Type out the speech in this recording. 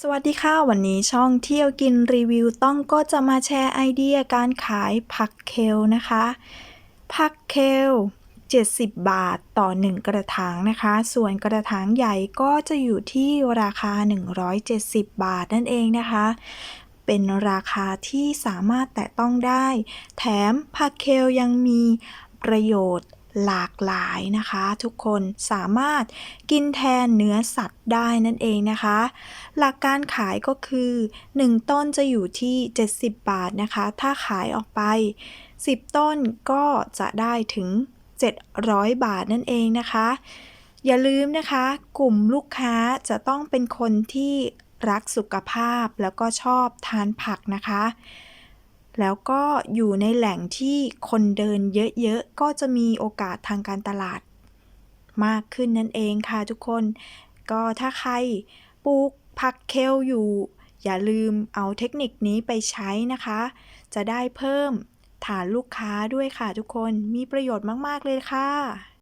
สวัสดีค่ะ วันนี้ช่องเที่ยวกินรีวิวต้องก็จะมาแชร์ไอเดียการขายผักเคลนะคะ ผักเคล70 บาทต่อ 1 กระถางนะคะ ส่วนกระถางใหญ่ก็จะอยู่ที่ราคา 170 บาทนั่นเองนะคะ เป็นราคาที่สามารถแตะต้องได้ แถมผักเคลยังมีประโยชน์ หลากหลายนะคะ ทุกคนสามารถกินแทนเนื้อสัตว์ได้นั่นเองนะคะ หลักการขายก็คือ 1 ต้นจะอยู่ที่ 70 บาทนะคะ ถ้าขายออกไป 10 ต้นก็จะได้ถึง 700 บาทนั่นเองนะคะ อย่าลืมนะคะ กลุ่มลูกค้าจะต้องเป็นคนที่รักสุขภาพแล้วก็ชอบทานผักนะคะ แล้วก็อยู่ในแหล่งที่คนเดินเยอะๆ ก็จะมีโอกาสทางการตลาด มากขึ้นนั่นเองค่ะทุกคน ก็ถ้าใครปลูกผักเคลอยู่ อย่าลืมเอาเทคนิคนี้ไปใช้นะคะ จะได้เพิ่มฐานลูกค้าด้วยค่ะทุกคน มีประโยชน์มาก ๆ เลยค่ะ